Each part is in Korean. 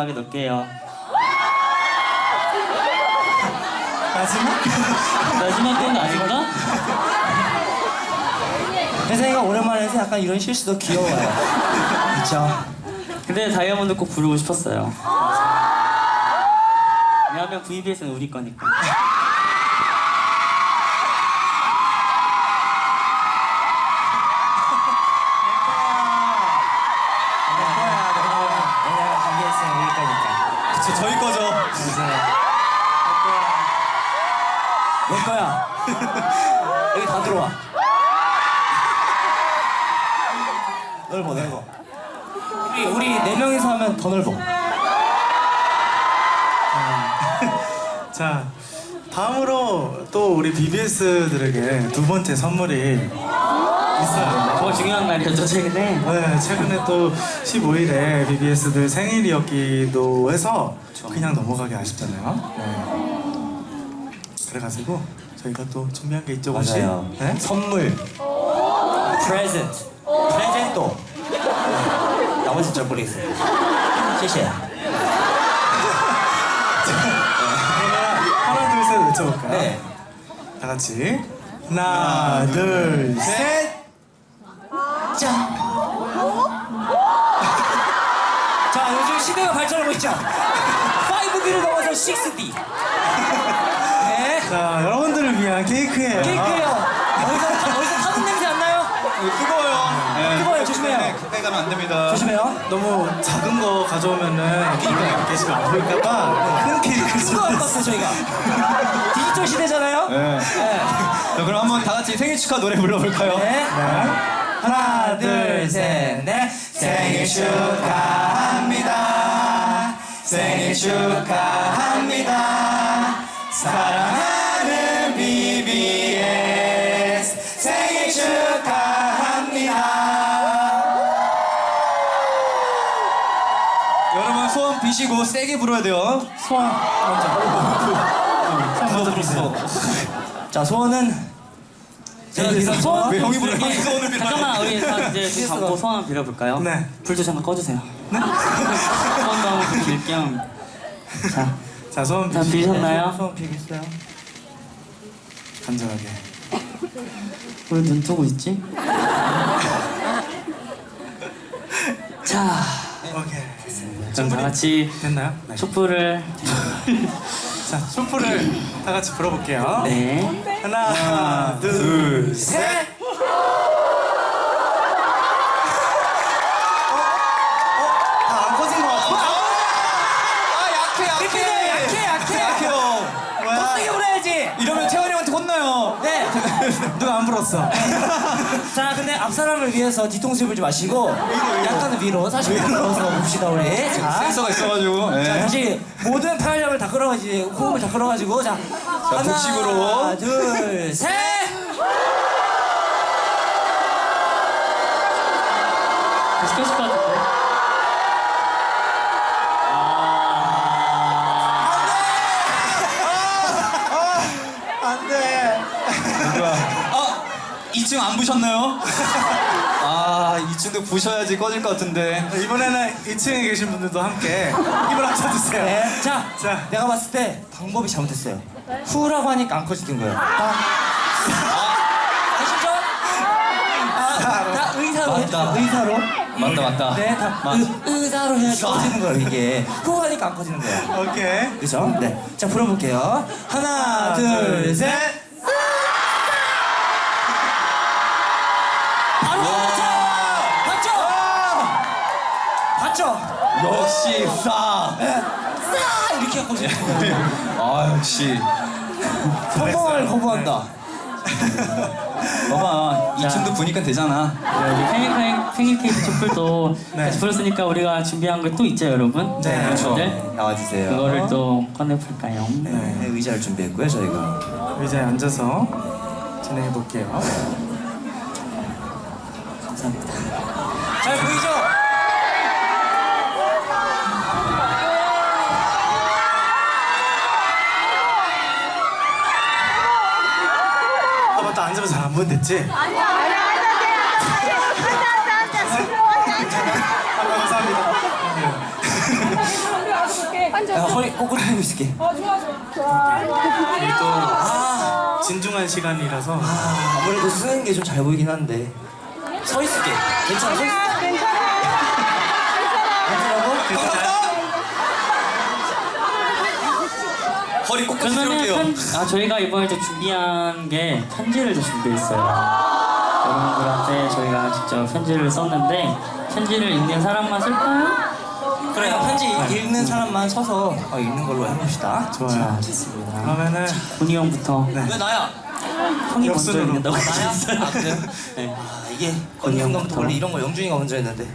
마지막에 넣을게요 마지막? 마지막 건 아닌가? 혜성이가 오랜만에 해서 약간 이런 실수도 귀여워요. 그쵸? 근데 다이아몬드 꼭 부르고 싶었어요 왜냐하면 VBS는 우리 거니까 들어와. 넓어, 넓어. 우리, 우리 네 명이서 하면 더 넓어. 자, 다음으로 또 우리 BBS들에게 두 번째 선물이 있어요. 더 중요한 날이었죠 최근에 네, 최근에 또 15일에 BBS들 생일이었기도 해서 그냥 넘어가기 아쉽잖아요. 네. 그래가지고 저희가 또 준비한 게 있죠, 혹시? 맞아요. 네? 선물. 프레젠트. 프레젠토. 나머지 잘 모르겠어요. 谢谢. 하나, 둘, 셋 외쳐볼까요? 네. 다 같이. 하나, 둘, 셋! 자. 자, 요즘 시대가 발전하고 있죠. 5D를 넘어서 6D. 네. 자, 여러분들을 위한 케이크예요. 케이크예요. 어디서, 어디서 타는 냄새 안 나요? 뜨거워요. 네. 뜨거워요. 조심해요. 가까이 가면 안 됩니다. 조심해요. 너무 작은 거 가져오면은 케이크가 계시면 안 보일까봐 큰 케이크를 큰거 갖고 왔어요, 저희가. 디지털 시대잖아요. 네. 네. 자, 그럼 한번 다 같이 생일 축하 노래 불러볼까요? 네. 하나, 둘, 셋, 넷. 생일 축하합니다. 생일 축하합니다. 사랑하는 소원 비시고 세게 불어야 돼요. 소원 먼저. 소원 먼저 불었어. 자, 소원은 제가 여기서 소원 왜 형이 형이 소원을 빌어. 잠깐만 우리 다 이제 좀 감고 소원 한번 빌어볼까요? 네. 불도 잠깐 꺼주세요 소원도 한번 빌겸 자, 자, 소원 다 빌셨나요? 소원 빌겠어요. 간절하게. 왜 눈 뜨고 있지? 자, 오케이. 그럼 다 같이 됐나요? 네. 촛불을 자, 촛불을 다 같이 불어볼게요. 네 하나, 둘, 셋. 누가 안 불었어? 자, 근데 앞 사람을 위해서 뒤통수 불지 마시고 약간은 위로, 사실 위로서 봅시다 우리. 자, 센서가 있어가지고. 자 네. 다시 모든 파열력을 다 끌어가지고 호흡을 다 끌어가지고 자, 하나, 복식으로. 둘, 셋. 켜실 것 아 2층 안 부셨나요? 아 2층도 부셔야지 꺼질 것 같은데. 이번에는 2층에 계신 분들도 함께 힘을 합쳐주세요. 네. 자, 자. 내가 봤을 때 방법이 잘못됐어요. 후라고 하니까 안 커지는 거예요. 다, 아시죠? 아, 다 의사로 맞다. 해주세요. 의사로. 맞다 맞다. 네, 다 맞- 의, 의사로 해야 커지는 거예요 이게. 후 하니까 안 커지는 거예요. 오케이. 그죠? 네. 자, 불어볼게요. 하나, 둘, 셋. 바로 봤죠? 봤죠? 봤죠? 역시 싸. 싸! 이렇게 하고 싶은 거예요. 아 역시. 성공을 거부한다. 봐봐 2층도 부니까 되잖아. 네, 우리 생일, 케이크- 생일 케이크 촛불도 네. 같이 불었으니까 우리가 준비한 거 또 있죠 여러분? 네, 그렇죠. 여러분들? 나와주세요. 그거를 또 꺼내볼까요? 네, 의자를 준비했고요, 저희가. 의자에 앉아서 진행해 볼게요. 감사합니다. 잘 보이죠? 아 맞다 앉으면 잘 안 보인댔지? 아니야, 아니야, 앉아, 앉아, 앉아, 앉아, 앉아, 앉아, 앉아, 감사합니다. 야, 허리 꼬꾸리 들고 있을게. 이게 또 진중한 시간이라서 아, 아무래도 쓰는 게 좀 잘 보이긴 한데. 서 있을게. 괜찮아, 서 있을게. 괜찮아. 괜찮아? 허리 꼭 그러면은 들을게요. 편, 아 저희가 이번에 또 준비한 게 편지를 또 준비했어요. 여러분들한테 저희가 직접 편지를 썼는데 편지를 읽는 사람만 쓸까요? 그래요. 편지 읽는 사람만 서서 어, 읽는 걸로 해봅시다. 좋아요. 자, 좋습니다. 그러면은 군이 형부터 네. 왜 나야? 형이 먼저 역순으로. 읽는다고 나야? 하셨어요. 아, 그래요? 네. 아, 이게 순간부터 형부터. 원래 이런 거 영준이가 먼저 했는데.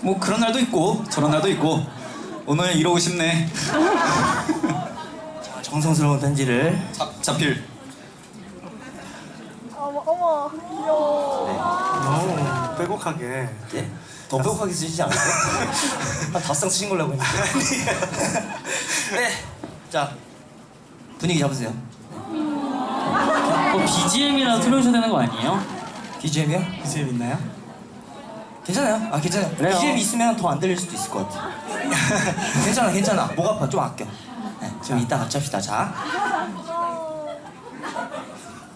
뭐 그런 날도 있고 저런 날도 있고 오늘 이러고 싶네. 자, 정성스러운 편지를. 자, 자필. 어머 어머 귀여워. 너무 빼곡하게 예? 더 빼곡하게 쓰시지 않았어요? 한 다섯 장 쓰신 걸로 알고 있는데. 네. 자, 분위기 잡으세요. 뭐 BGM이라도 틀어주셔야 되는 거 아니에요? BGM이요? BGM 있나요? 괜찮아요. 아, 괜찮아요. 그래요. BGM 있으면 더 안 들릴 수도 있을 것 같아. 괜찮아, 괜찮아. 목 아파. 좀 아껴. 네, 좀 이따 같이 합시다. 자.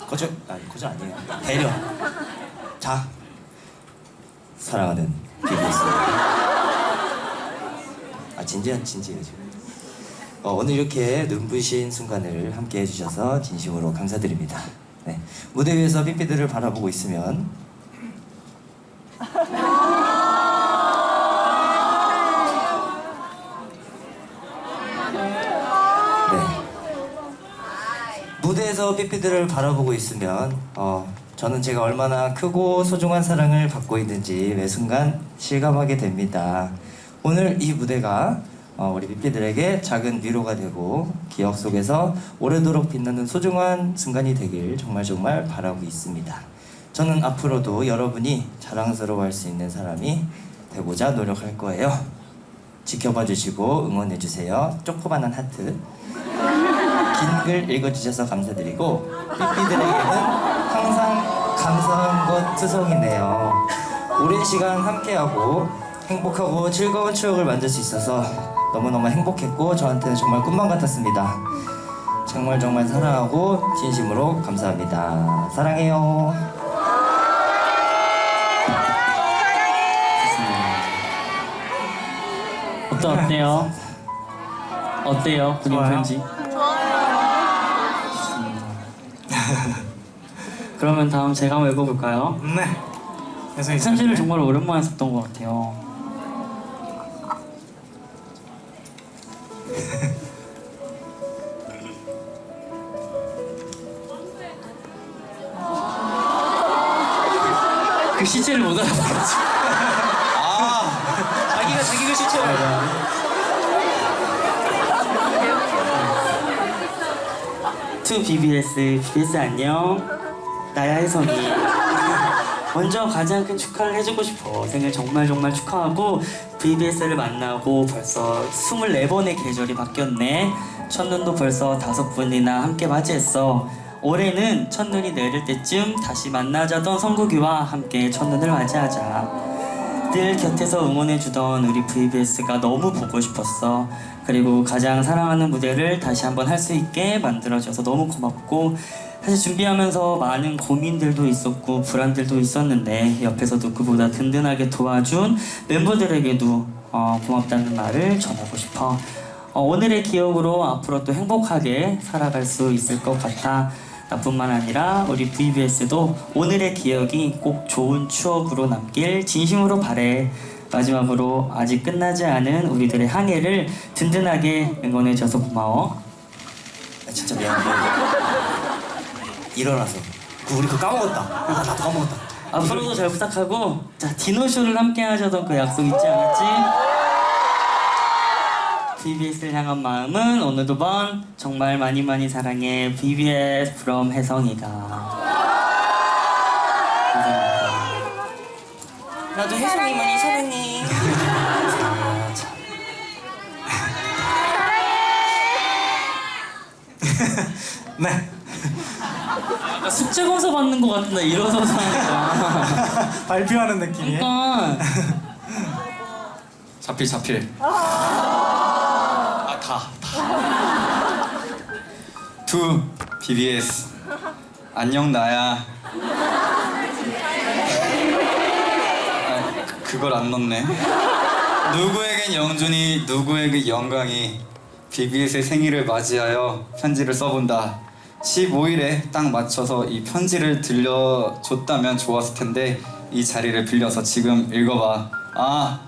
거절, 아니, 거절 아니에요. 배려. 자. 사랑하는 BBS. 아, 진지한, 진지해요, 지금. 어, 오늘 이렇게 눈부신 순간을 함께 해주셔서 진심으로 감사드립니다. 네. 무대 위에서 삐삐들을 바라보고 있으면 네. 무대에서 삐삐들을 바라보고 있으면 어, 저는 제가 얼마나 크고 소중한 사랑을 받고 있는지 매 순간 실감하게 됩니다. 오늘 이 무대가 어, 우리 삐삐들에게 작은 위로가 되고 기억 속에서 오래도록 빛나는 소중한 순간이 되길 정말 정말 바라고 있습니다. 저는 앞으로도 여러분이 자랑스러워할 수 있는 사람이 되고자 노력할 거예요. 지켜봐 주시고 응원해 주세요. 조그만한 하트. 긴 글 읽어주셔서 감사드리고 삐삐들에게는 항상 감사한 것 투성이네요. 오랜 시간 함께하고 행복하고 즐거운 추억을 만들 수 있어서 너무너무 행복했고 저한테는 정말 꿈만 같았습니다. 정말 정말 사랑하고 진심으로 감사합니다. 사랑해요. 어떠 어때요? 어때요? 군인 좋아요. 편지? 그러면 다음 제가 한번 읽어볼까요? 네. 혜성이 편지를 씨. 정말 오랜만에 썼던 것 같아요. 시제를 못 알아봐가지고. 아, 자기가 자기 글씨처럼. 투 BBS, BBS 안녕. 나야 혜성이. 먼저 가장 큰 축하를 해주고 싶어. 생일 정말 정말 축하하고 BBS를 만나고 벌써 24번의 계절이 바뀌었네. 첫눈도 벌써 다섯 분이나 함께 맞이했어. 올해는 첫눈이 내릴 때쯤 다시 만나자던 성국이와 함께 첫눈을 맞이하자. 늘 곁에서 응원해주던 우리 VBS가 너무 보고 싶었어. 그리고 가장 사랑하는 무대를 다시 한번 할 수 있게 만들어줘서 너무 고맙고 사실 준비하면서 많은 고민들도 있었고 불안들도 있었는데 옆에서도 그보다 든든하게 도와준 멤버들에게도 어, 고맙다는 말을 전하고 싶어. 어, 오늘의 기억으로 앞으로 또 행복하게 살아갈 수 있을 것 같아. 나뿐만 아니라 우리 VBS도 오늘의 기억이 꼭 좋은 추억으로 남길 진심으로 바래. 마지막으로 아직 끝나지 않은 우리들의 항해를 든든하게 응원해줘서 고마워. 아, 진짜 미안해. 일어나서. 그 우리 그거 까먹었다. 아, 나도 까먹었다. 앞으로도 잘 부탁하고 자 디노쇼를 함께 하자던 그 약속 잊지 않았지? BBS를 향한 마음은 어느 두번 정말 많이 많이 사랑해 BBS from 혜성이가 감사합니다. 나도 혜성이만이 사랑해. 네. 약간 숙제 검사 받는 것 같은데 일어서서 하니까. 발표하는 느낌이에요? 그러니까 자필 자필. 아 다. 다. 투 BBS 안녕 나야. 아, 그- 그걸 안 넣네. 누구에겐 영준이 누구에게 영광이 BBS의 생일을 맞이하여 편지를 써본다. 15일에 딱 맞춰서 이 편지를 들려줬다면 좋았을 텐데 이 자리를 빌려서 지금 읽어봐. 아,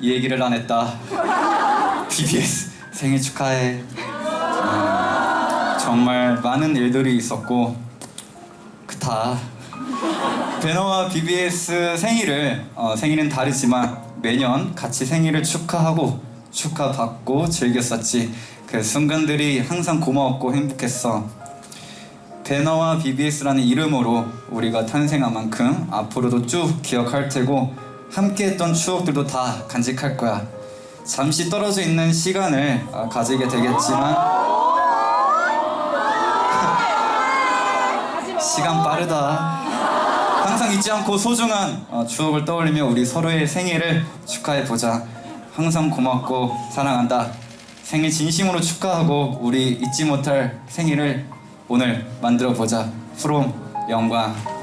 이 얘기를 안 했다. BBS 생일 축하해. 음, 정말 많은 일들이 있었고 그다. 배너와 BBS 생일을 어, 생일은 다르지만 매년 같이 생일을 축하하고 축하받고 즐겼었지. 그 순간들이 항상 고마웠고 행복했어. 배너와 BBS라는 이름으로 우리가 탄생한 만큼 앞으로도 쭉 기억할 테고 함께했던 추억들도 다 간직할 거야. 잠시 떨어져 있는 시간을 어, 가지게 되겠지만 시간 빠르다. 항상 잊지 않고 소중한 어, 추억을 떠올리며 우리 서로의 생일을 축하해 보자. 항상 고맙고 사랑한다. 생일 진심으로 축하하고 우리 잊지 못할 생일을 오늘 만들어 보자. 프롬 영광.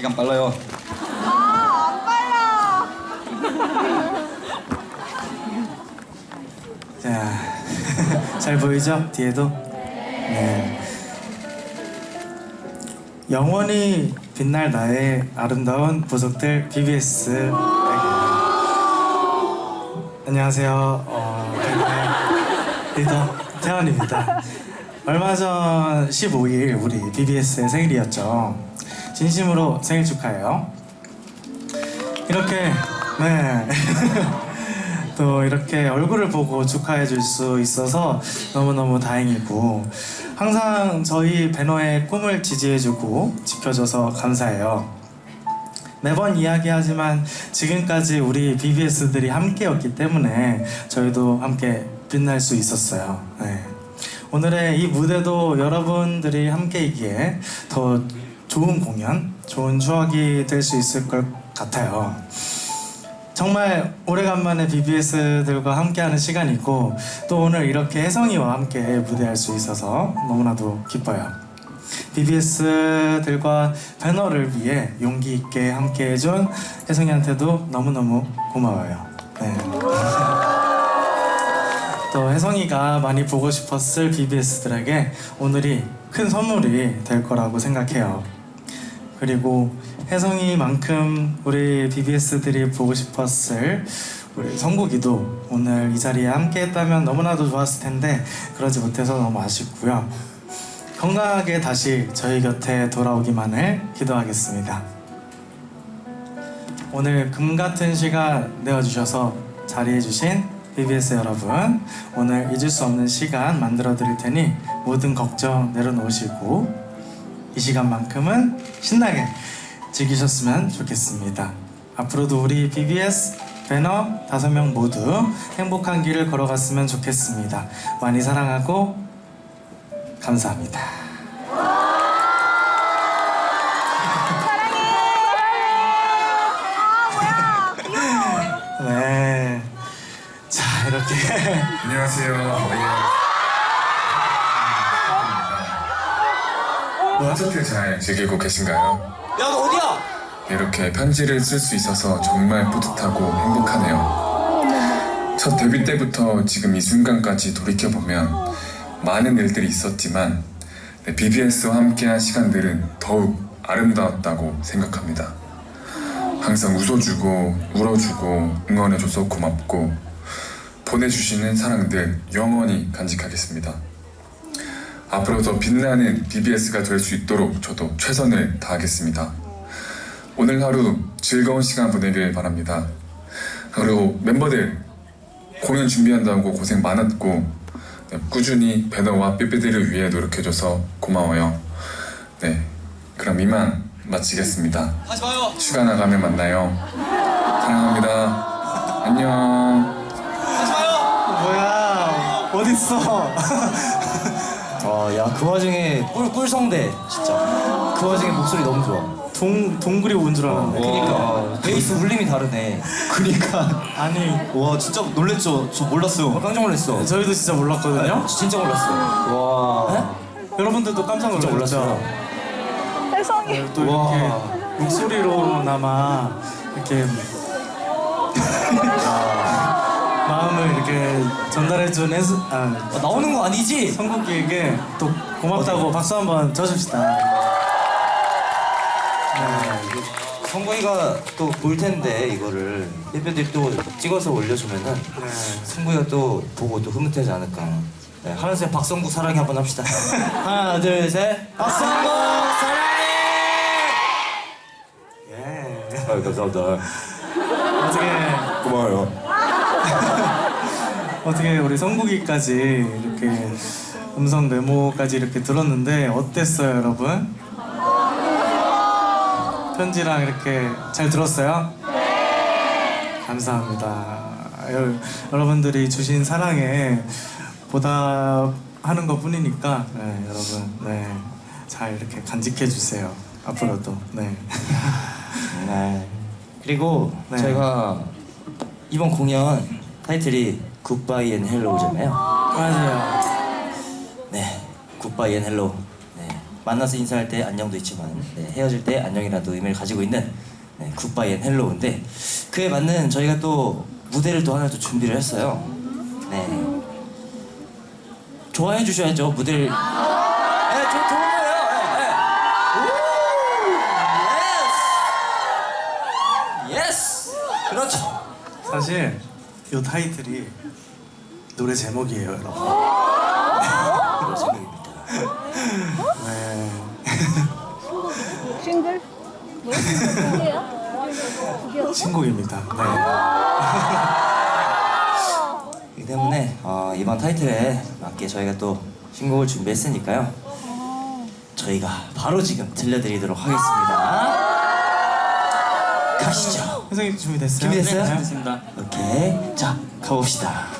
시간 빨라요. 아, 안 빨라. 자, 잘 보이죠? 뒤에도? 네. 영원히 빛날 나의 아름다운 보석들 BBS. 안녕하세요. 어, 네, 리더 태원입니다. 얼마 전 15일 우리 BBS의 생일이었죠. 진심으로 생일 축하해요. 이렇게 네. 또 이렇게 얼굴을 보고 축하해 줄 수 있어서 너무너무 다행이고 항상 저희 배너의 꿈을 지지해 주고 지켜줘서 감사해요. 매번 이야기하지만 지금까지 우리 BBS들이 함께였기 때문에 저희도 함께 빛날 수 있었어요. 네. 오늘의 이 무대도 여러분들이 함께이기에 더 좋은 공연, 좋은 추억이 될 수 있을 것 같아요. 정말 오래간만에 BBS들과 함께하는 시간이고 또 오늘 이렇게 혜성이와 함께 무대할 수 있어서 너무나도 기뻐요. BBS들과 배너를 위해 용기 있게 함께해준 혜성이한테도 너무너무 고마워요. 네. 또 혜성이가 많이 보고 싶었을 BBS들에게 오늘이 큰 선물이 될 거라고 생각해요. 그리고 혜성이만큼 우리 BBS들이 보고 싶었을 우리 성국이도 오늘 이 자리에 함께 했다면 너무나도 좋았을 텐데 그러지 못해서 너무 아쉽고요. 건강하게 다시 저희 곁에 돌아오기만을 기도하겠습니다. 오늘 금 같은 시간 내어주셔서 자리해주신 BBS 여러분 오늘 잊을 수 없는 시간 만들어 드릴 테니 모든 걱정 내려놓으시고 이 시간만큼은 신나게 즐기셨으면 좋겠습니다. 앞으로도 우리 BBS 배너 다섯 명 모두 행복한 길을 걸어갔으면 좋겠습니다. 많이 사랑하고 감사합니다. 아. 네. 자 이렇게 안녕하세요. 콘서트 잘 즐기고 계신가요? 야, 너 어디야? 이렇게 편지를 쓸 수 있어서 정말 뿌듯하고 행복하네요. 첫 데뷔 때부터 지금 이 순간까지 돌이켜보면 많은 일들이 있었지만 네, BBS와 함께한 시간들은 더욱 아름다웠다고 생각합니다. 항상 웃어주고 울어주고 응원해줘서 고맙고 보내주시는 사랑들 영원히 간직하겠습니다. 앞으로 더 빛나는 BBS가 될 수 있도록 저도 최선을 다하겠습니다. 오늘 하루 즐거운 시간 보내길 바랍니다. 그리고 멤버들 공연 준비한다고 고생 많았고 네, 꾸준히 배너와 삐삐들을 위해 노력해줘서 고마워요. 네, 그럼 이만 마치겠습니다. 하지 마요. 휴가 나가면 만나요. 사랑합니다. 안녕. 하지 마요. 뭐야 어딨어 어, 야, 그 와중에 꿀, 꿀성대, 진짜. 그 와중에 목소리 너무 좋아. 동, 동굴이 온 줄 알았는데 그니까. 베이스 울림이 다르네. 그니까. 아니 와 진짜 놀랬죠. 저 몰랐어요. 어, 깜짝 놀랐어. 저희도 진짜 몰랐거든요 진짜 몰랐어. 와. 여러분들도 깜짝 진짜 놀랐죠 몰랐어요. 혜성이 또 와. 이렇게 목소리로나마 이렇게 마음을 이렇게 전달해준 혜수, 아, 아, 나오는 거 아니지? 성국이에게 또 고맙다고 박수 한번 쳐줍시다. 네. 성구이가 또 볼 텐데 이거를 삐삐들이 또 찍어서 올려주면은 네. 성구이가 또 보고 또 흐뭇하지 않을까. 네, 하나 셋 박성구 사랑해 한번 합시다. 하나 둘 셋. 박성구 사랑해. 예. 아 감사합니다. 어떻게 고마워요. 어떻게 우리 성국이까지 이렇게 음성 메모까지 이렇게 들었는데 어땠어요, 여러분? 편지랑 이렇게 잘 들었어요? 네. 감사합니다. 여, 여러분들이 주신 사랑에 보답하는 것 뿐이니까 네, 여러분 네, 잘 이렇게 간직해 주세요. 앞으로도 네. 네. 그리고 네. 저희가 이번 공연 타이틀이 굿바이 앤 헬로우잖아요. 맞아요. 네, 굿바이 앤 헬로우. 네, 만나서 인사할 때 안녕도 있지만 네, 헤어질 때 안녕이라도 의미를 가지고 있는 네, 굿바이 앤 헬로우인데 그에 맞는 저희가 또 무대를 또 하나 또 준비를 했어요. 네, 좋아해 주셔야죠 무대를. 네, 저좋 사실 이 타이틀이 노래 제목이에요, 여러분. 그런 생각입니다. 네. 싱글 뭐야? 개였어? 신곡입니다. 네. 그렇기 때문에 어, 이번 타이틀에 맞게 저희가 또 신곡을 준비했으니까요. 저희가 바로 지금 들려드리도록 하겠습니다. 가시죠. 선생님 준비됐어요? 준비됐어요? 네. 좋습니다. 오케이. 자, 가봅시다.